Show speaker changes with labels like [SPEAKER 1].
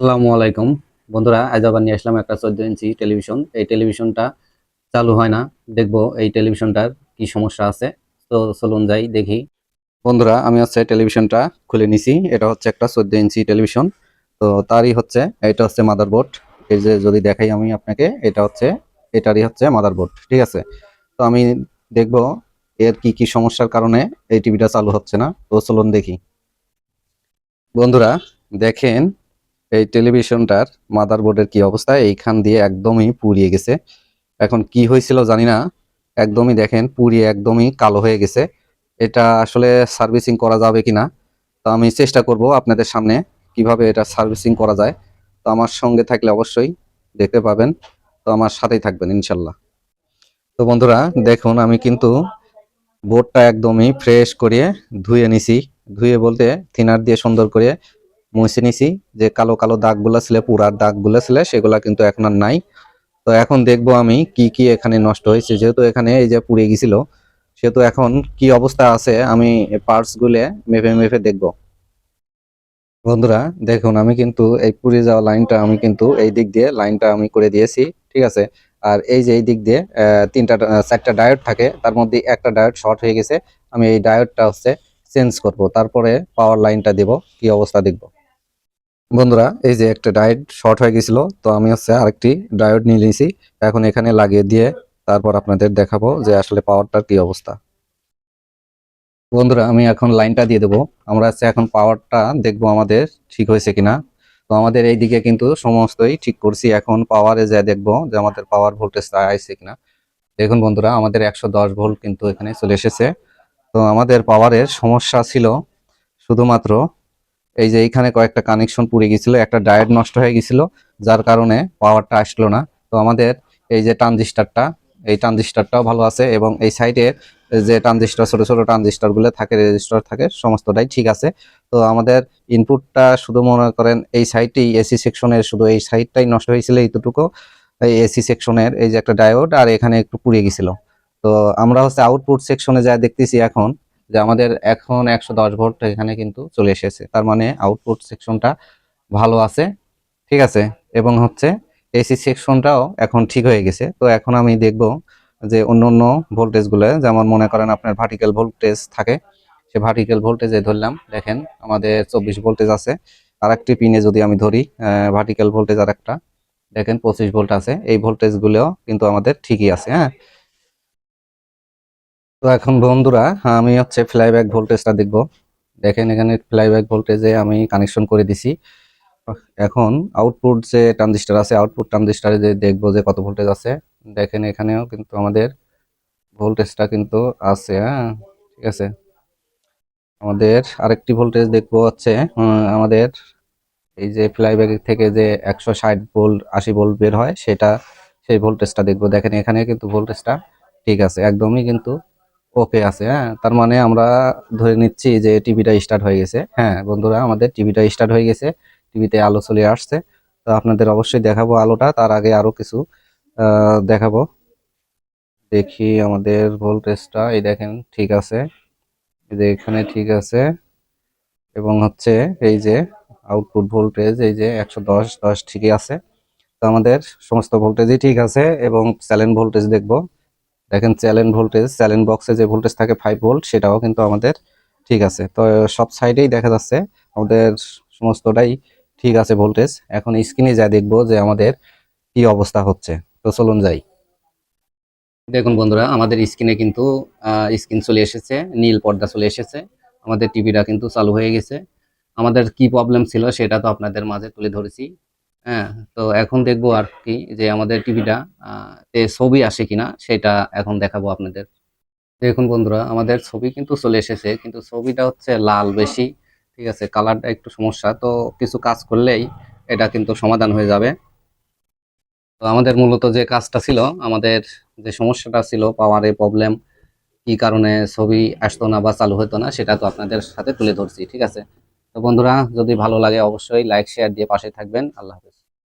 [SPEAKER 1] আসসালামু আলাইকুম। বন্ধুরা, আজ আবার নিয়ে আসলাম একটা চোদ্দ ইঞ্চি টেলিভিশন। এই টেলিভিশনটা চালু হয় না। দেখব এই টেলিভিশনটার কি সমস্যা আছে। তো চলুন যাই, দেখি। বন্ধুরা, আমি হচ্ছে টেলিভিশনটা খুলে নিছি। এটা হচ্ছে একটা চোদ্দ ইঞ্চি টেলিভিশন। তো তারই হচ্ছে, এটা হচ্ছে মাদারবোর্ড। এই যে যদি দেখাই আমি আপনাকে, এটা হচ্ছে, এটারই হচ্ছে মাদারবোর্ড। ঠিক আছে? তো আমি দেখব এর কি কি সমস্যার কারণে এই টিভিটা চালু হচ্ছে না। তো চলুন দেখি। বন্ধুরা, দেখেন এই টেলিভিশনটার মাদারবোর্ডের কি অবস্থা? এইখান দিয়ে একদমই পুড়িয়ে গেছে। এখন কি হয়েছিল জানি না। একদমই দেখেন, পুড়িয়ে একদমই কালো হয়ে গেছে। এটা আসলে সার্ভিসিং করা যাবে কিনা? তো আমি চেষ্টা করব আপনাদের সামনে কীভাবে এটা সার্ভিসিং করা যায়। তো আমার সঙ্গে থাকলে অবশ্যই দেখতে পাবেন। তো আমার সাথেই থাকবেন, ইনশাল্লাহ। তো বন্ধুরা, দেখুন, আমি কিন্তু বোর্ডটা একদমই ফ্রেশ করিয়ে ধুয়ে নিছি। ধুয়ে বলতে থিনার দিয়ে সুন্দর করে মুছে নিছি, যে কালো কালো দাগগুলো ছিল পুরার দাগগুলো ছিল, সেগুলা কিন্তু এখন আর নাই। তো এখন দেখব আমি কি কি এখানে নষ্ট হয়েছে। যেহেতু এখানে এই যে পুড়ে গেছিল, সেহেতু এখন কি অবস্থা আছে, আমি পার্টস গুলে মেপে মেপে দেখব। বন্ধুরা, দেখুন, আমি কিন্তু এই পুড়ে যাওয়া লাইনটা আমি কিন্তু এই দিক দিয়ে লাইনটা আমি করে দিয়েছি, ঠিক আছে? আর এই যে এই দিক দিয়ে তিনটা চারটা ডায়োড থাকে, তার মধ্যে একটা ডায়োড শর্ট হয়ে গেছে, আমি এই ডায়োডটা হচ্ছে চেঞ্জ করব। তারপরে পাওয়ার লাইনটা দেব, কি অবস্থা দেখব। বন্ধুরা, এই যে একটা ডায়েট শর্ট হয়ে গেছিল, তো আমি হচ্ছে আরেকটি ডায়েট নিয়ে নিয়েছি। এখন এখানে লাগিয়ে দিয়ে তারপর আপনাদের দেখাবো যে আসলে পাওয়ারটার কি অবস্থা। বন্ধুরা, আমি এখন লাইনটা দিয়ে দেবো। আমরা হচ্ছে এখন পাওয়ারটা দেখব আমাদের ঠিক হয়েছে কিনা। তো আমাদের এই দিকে কিন্তু সমস্তই ঠিক করছি। এখন পাওয়ারে যা দেখব যে আমাদের পাওয়ার ভোল্টেজটা আসছে কিনা। দেখুন বন্ধুরা, আমাদের একশো দশ ভোল্ট কিন্তু এখানে চলে এসেছে। তো আমাদের পাওয়ারের সমস্যা ছিল শুধুমাত্র এই যে এইখানে কয়েকটা কানেকশন পুড়ে গেছিল, একটা ডায়েট নষ্ট হয়ে গেছিল, যার কারণে পাওয়ারটা আসলো না। তো আমাদের এই যে ট্রানজিস্টারটা এই ট্রানজিস্টারটাও ভালো আছে এবং এই সাইডে যে ট্রানজিস্টার ছোট ছোট ট্রানজিস্টারগুলো থাকে রেজিস্টার থাকে, সমস্তটাই ঠিক আছে। তো আমাদের ইনপুটটা শুধু মনে করেন এই সাইডটি এসি সেকশনের শুধু এই সাইডটাই নষ্ট হয়েছিল এইটুকু। এই এসি সেকশনের এই যে একটা ডায়োড আর এখানে একটু পুড়ে গেছিল। তো আমরা হচ্ছে আউটপুট সেকশনে যা দেখতেছি এখন যে আমাদের এখন একশো দশ ভোল্ট এখানে কিন্তু চলে এসেছে। তার মানে আউটপুট সেকশনটা ভালো আছে, ঠিক আছে? এবং হচ্ছে এসি সেকশনটাও এখন ঠিক হয়ে গেছে। তো এখন আমি দেখব যে অন্য অন্য ভোল্টেজগুলো যেমন মনে করেন আপনার ভার্টিক্যাল ভোল্টেজ থাকে, সে ভার্টিক্যাল ভোল্টেজে ধরলাম। দেখেন আমাদের চব্বিশ ভোল্টেজ আছে। আর একটি পিনে যদি আমি ধরি ভার্টিক্যাল ভোল্টেজ আর একটা দেখেন পঁচিশ ভোল্ট আছে। এই ভোল্টেজগুলো কিন্তু আমাদের ঠিকই আছে হ্যাঁ? তো এখন বন্ধুরা আমি হচ্ছে ফ্লাইব্যাক ভোল্টেজটা দেখব। দেখেন এখানে ফ্লাইব্যাক ভোল্টেজে আমি কানেকশন করে দিছি। এখন আউটপুট যে ট্রানজিস্টার আছে আউটপুট ট্রানজিস্টারে যে দেখব যে কত ভোল্টেজ আছে। দেখেন এখানেও কিন্তু আমাদের ভোল্টেজটা কিন্তু আছে হ্যাঁ ঠিক আছে। আমাদের আরেকটি ভোল্টেজ দেখব হচ্ছে আমাদের এই যে ফ্লাইব্যাক থেকে যে একশো ষাট ভোল্ট আশি ভোল্ট বের হয়, সেটা, সেই ভোল্টেজটা দেখব। দেখেন এখানে কিন্তু ভোল্টেজটা ঠিক আছে, একদমই কিন্তু ওকে আছে হ্যাঁ? তার মানে আমরা ধরে নিচ্ছি যে টিভিটা স্টার্ট হয়ে গেছে হ্যাঁ? বন্ধুরা, আমাদের টিভিটা স্টার্ট হয়ে গেছে, টিভিতে আলো চলে আসছে। তো আপনাদের অবশ্যই দেখাবো আলোটা, তার আগে আরও কিছু দেখাবো। দেখি আমাদের ভোল্টেজটা এই দেখেন, ঠিক আছে। এই যে এখানে ঠিক আছে। এবং হচ্ছে এই যে আউটপুট ভোল্টেজ এই যে একশো দশ দশ ঠিকই আছে। তো আমাদের সমস্ত ভোল্টেজই ঠিক আছে এবং চ্যালেঞ্জ ভোল্টেজ দেখব। দেখেন চ্যালেঞ্জ ভোল্টেজ, চ্যালেঞ্জ বক্সে যে ভোল্টেজ থাকে ফাইভ ভোল্ট সেটাও কিন্তু আমাদের ঠিক আছে। তো, সব সাইডেই দেখা যাচ্ছে, আমাদের সমস্তটাই ঠিক আছে ভোল্টেজ। এখন স্ক্রিনে যা দেখব যে আমাদের কি অবস্থা হচ্ছে। তো চলুন যাই। দেখুন বন্ধুরা, আমাদের স্ক্রিনে কিন্তু স্ক্রিন চলে এসেছে, নীল পর্দা চলে এসেছে। আমাদের টিভিটা কিন্তু চালু হয়ে গেছে। আমাদের কি প্রবলেম ছিল সেটা তো আপনাদের মাঝে তুলে ধরেছি। হ্যাঁ তো এখন দেখব আর কি যে আমাদের টিভিটা ছবি আসে কিনা সেটা এখন দেখাবো আপনাদের। দেখুন বন্ধুরা, আমাদের ছবি কিন্তু চলে এসেছে, কিন্তু ছবিটা হচ্ছে লাল বেশি, ঠিক আছে? কালারটা একটু সমস্যা, তো কিছু কাজ করলেই এটা কিন্তু সমাধান হয়ে যাবে। তো আমাদের মূলত যে কাজটা ছিল, আমাদের যে সমস্যাটা ছিল পাওয়ারে প্রবলেম কি কারণে ছবি আসতো না বা চালু হতো না, সেটা তো আপনাদের সাথে তুলে ধরছি, ঠিক আছে? তো বন্ধুরা যদি ভালো লাগে অবশ্যই লাইক শেয়ার দিয়ে পাশে থাকবেন। আল্লাহ হাফেজ।